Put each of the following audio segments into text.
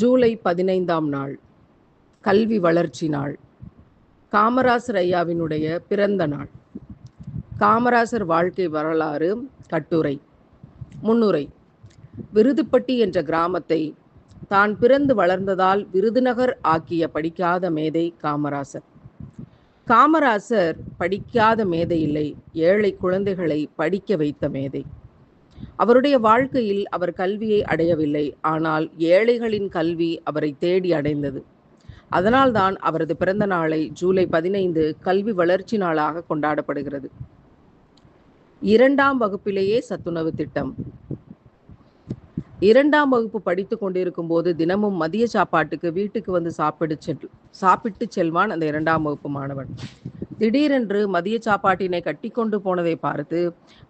ஜூலை பதினைந்தாம் நாள் கல்வி வளர்ச்சி நாள் காமராசர் ஐயாவினுடைய பிறந்த நாள். காமராசர் வாழ்க்கை வரலாறு கட்டுரை முன்னுரை. விருதுப்பட்டி என்ற கிராமத்தை தான் பிறந்து வளர்ந்ததால் விருதுநகர் ஆக்கிய படிக்காத மேதை காமராசர். காமராசர் படிக்காத மேதை இல்லை ஏழை குழந்தைகளை படிக்க வைத்த மேதை. அவருடைய வாழ்க்கையில் அவர் கல்வியை அடையவில்லை. ஆனால் ஏழைகளின் கல்வி அவரை தேடி அடைந்தது. அதனால்தான் அவரது பிறந்த நாளை ஜூலை பதினைந்து கல்வி வளர்ச்சி நாளாக கொண்டாடப்படுகிறது. இரண்டாம் வகுப்பிலேயே சத்துணவு திட்டம். இரண்டாம் வகுப்பு படித்து கொண்டிருக்கும் போது தினமும் மதிய சாப்பாட்டுக்கு வீட்டுக்கு வந்து சாப்பிடு செல் சாப்பிட்டு செல்வான் அந்த இரண்டாம் வகுப்பு மாணவன். திடீரென்று மதிய சாப்பாட்டினை கட்டிக்கொண்டு போனதை பார்த்து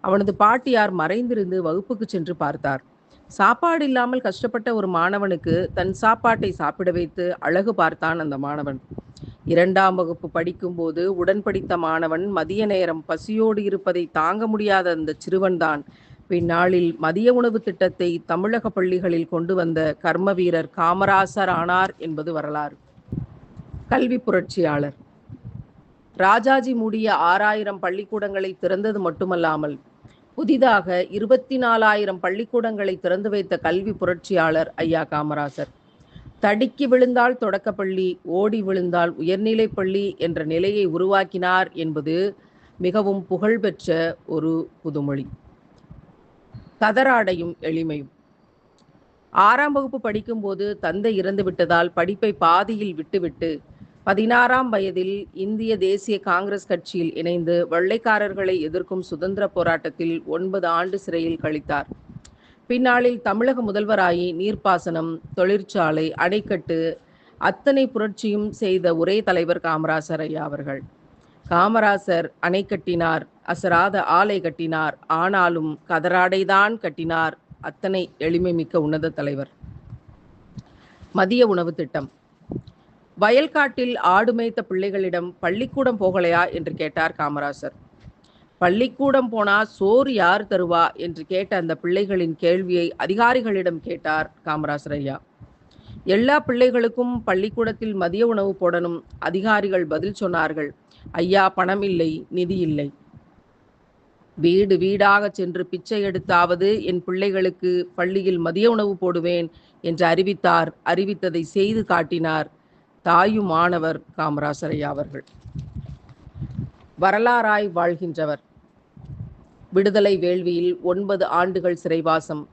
அவனது பாட்டியார் மறைந்திருந்து வகுப்புக்கு சென்று பார்த்தார். சாப்பாடு இல்லாமல் கஷ்டப்பட்ட ஒரு மாணவனுக்கு தன் சாப்பாட்டை சாப்பிட வைத்து அழகு பார்த்தான் அந்த மாணவன். இரண்டாம் வகுப்பு படிக்கும்போது உடன் படித்த மாணவன் மதிய நேரம் பசியோடு இருப்பதை தாங்க முடியாத அந்த சிறுவன்தான். பின்னாளில் மதிய உணவு திட்டத்தை தமிழக பள்ளிகளில் கொண்டு வந்த கர்ம வீரர் காமராசர் ஆனார் என்பது வரலாறு. கல்வி புரட்சியாளர். ராஜாஜி மூடிய ஆறாயிரம் பள்ளிக்கூடங்களை திறந்தது மட்டுமல்லாமல் புதிதாக இருபத்தி நாலாயிரம் பள்ளிக்கூடங்களை திறந்து வைத்த கல்வி புரட்சியாளர் ஐயா காமராசர். தடுக்கி விழுந்தால் தொடக்கப்பள்ளி ஓடி விழுந்தால் உயர்நிலை பள்ளி என்ற நிலையை உருவாக்கினார் என்பது மிகவும் புகழ்பெற்ற ஒரு புதுமொழி. கதராடையும் எளிமையும். ஆறாம் வகுப்பு படிக்கும்போது தந்தை இறந்து விட்டதால் படிப்பை பாதியில் விட்டுவிட்டு பதினாறாம் வயதில் இந்திய தேசிய காங்கிரஸ் கட்சியில் இணைந்து வெள்ளைக்காரர்களை எதிர்க்கும் சுதந்திர போராட்டத்தில் ஒன்பது ஆண்டு சிறையில் கழித்தார். பின்னாளில் தமிழக முதல்வராகி நீர்ப்பாசனம் தொழிற்சாலை அணைக்கட்டு அத்தனை புரட்சியும் செய்த ஒரே தலைவர் காமராசர் ஐயா அவர்கள். காமராசர் அணை கட்டினார் அசராத ஆலை கட்டினார் ஆனாலும் கதராடைதான் கட்டினார் அத்தனை எளிமை மிக்க உன்னத தலைவர். மதிய உணவு திட்டம். வயல்காட்டில் ஆடு மேய்த்த பிள்ளைகளிடம் பள்ளிக்கூடம் போகலையா என்று கேட்டார் காமராசர். பள்ளிக்கூடம் போனா சோறு யார் தருவா என்று கேட்ட அந்த பிள்ளைகளின் கேள்வியை அதிகாரிகளிடம் கேட்டார் காமராசர் ஐயா. எல்லா பிள்ளைகளுக்கும் பள்ளிக்கூடத்தில் மதிய உணவு போடணும் அதிகாரிகள் பதில் சொன்னார்கள். ஐயா பணம் இல்லை நிதி இல்லை. வீடு வீடாக சென்று பிச்சை எடுத்தாவது என் பிள்ளைகளுக்கு பள்ளியில் மதிய உணவு போடுவேன் என்று அறிவித்தார் அறிவித்ததை செய்து காட்டினார் தாயுமானவர் மாணவர் காமராசர் ஐயா அவர்கள். வரலாறாய் வாழ்கின்றவர். விடுதலை வேள்வியில் ஒன்பது ஆண்டுகள் சிறைவாசம்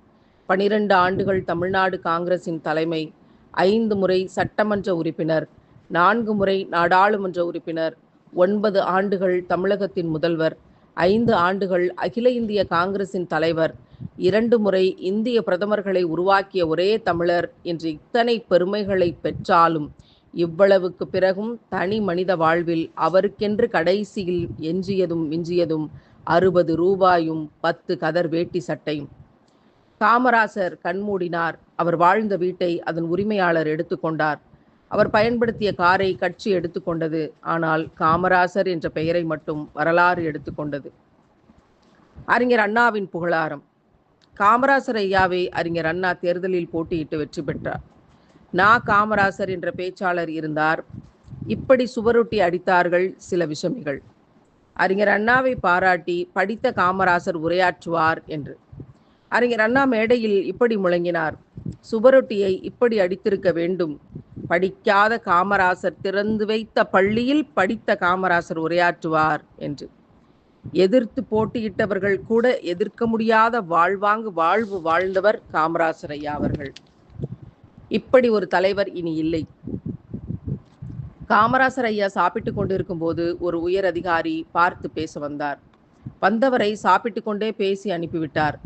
பனிரெண்டு ஆண்டுகள் தமிழ்நாடு காங்கிரசின் தலைமை ஐந்து முறை சட்டமன்ற உறுப்பினர் நான்கு முறை நாடாளுமன்ற உறுப்பினர் ஒன்பது ஆண்டுகள் தமிழகத்தின் முதல்வர் ஐந்து ஆண்டுகள் அகில இந்திய காங்கிரசின் தலைவர் இரண்டு முறை இந்திய பிரதமர்களை உருவாக்கிய ஒரே தமிழர் என்று இத்தனை பெருமைகளை பெற்றாலும் இவ்வளவுக்கு பிறகும் தனி மனித வாழ்வில் அவருக்கென்று கடைசியில் எஞ்சியதும் மிஞ்சியதும் அறுபது ரூபாயும் பத்து கதர் வேட்டி சட்டையும். காமராசர் கண்மூடினார் அவர் வாழ்ந்த வீட்டை அதன் உரிமையாளர் எடுத்துக்கொண்டார் அவர் பயன்படுத்திய காரை கட்சி எடுத்துக்கொண்டது ஆனால் காமராசர் என்ற பெயரை மட்டும் வரலாறு எடுத்துக்கொண்டது அறிஞர் அண்ணாவின் புகழாரம். காமராசர் ஐயாவை அறிஞர் அண்ணா தேர்தலில் போட்டியிட்டு வெற்றி பெற்றார். நா காமராசர் என்ற பேச்சாளர் இருந்தார். இப்படி சுவரொட்டி அடித்தார்கள் சில விஷமிகள். அறிஞர் அண்ணாவை பாராட்டி படித்த காமராசர் உரையாற்றுவார் என்று. அறிஞர் அண்ணா மேடையில் இப்படி முழங்கினார். சுவரொட்டியை இப்படி அடித்திருக்க வேண்டும். படிக்காத காமராசர் திறந்து வைத்த பள்ளியில் படித்த காமராசர் உரையாற்றுவார் என்று. எதிர்த்து போட்டியிட்டவர்கள் கூட எதிர்க்க முடியாத வாழ்வாங்கு வாழ்வு வாழ்ந்தவர் காமராசர் ஐயா அவர்கள். இப்படி ஒரு தலைவர் இனி இல்லை. காமராசர் ஐயா சாப்பிட்டு கொண்டிருக்கும் போது ஒரு உயர் அதிகாரி பார்த்து பேச வந்தார். வந்தவரை சாப்பிட்டு கொண்டே பேசி அனுப்பிவிட்டார்.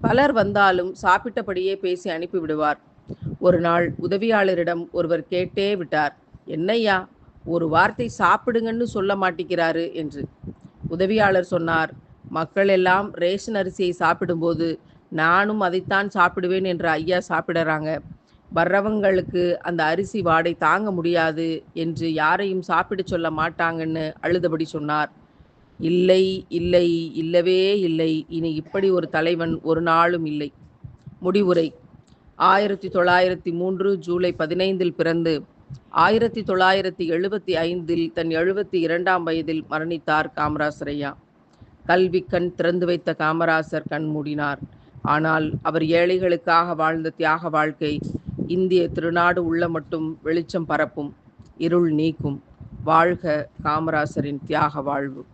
பலர் வந்தாலும் சாப்பிட்டபடியே பேசி அனுப்பிவிடுவார். ஒரு நாள் உதவியாளரிடம் ஒருவர் கேட்டே விட்டார். என்னையா ஒரு வார்த்தை சாப்பிடுங்கன்னு சொல்ல மாட்டேங்கிறாரு என்று. உதவியாளர் சொன்னார் மக்கள் எல்லாம் ரேஷன் அரிசியை சாப்பிடும்போது நானும் அதைத்தான் சாப்பிடுவேன் என்று ஐயா சாப்பிடுறாங்க. வர்றவங்களுக்கு அந்த அரிசி வாடை தாங்க முடியாது என்று யாரையும் சாப்பிட சொல்ல மாட்டாங்கன்னு அழுதபடி சொன்னார். இல்லை இல்லை இல்லவே இல்லை. இனி இப்படி ஒரு தலைவன் ஒரு நாளும் இல்லை. முடிவுரை. ஆயிரத்தி தொள்ளாயிரத்தி மூன்று ஜூலை பதினைந்தில் பிறந்து ஆயிரத்தி தொள்ளாயிரத்தி எழுபத்தி ஐந்தில் தன் எழுபத்தி இரண்டாம் வயதில் மரணித்தார் காமராசரையா. கல்வி கண் திறந்து வைத்த காமராசர் கண் மூடினார். ஆனால் அவர் ஏழைகளுக்காக வாழ்ந்த தியாக வாழ்க்கை இந்திய திருநாடு உள்ள மட்டும் வெளிச்சம் பரப்பும் இருள் நீக்கும். வாழ்க காமராசரின் தியாக வாழ்வு.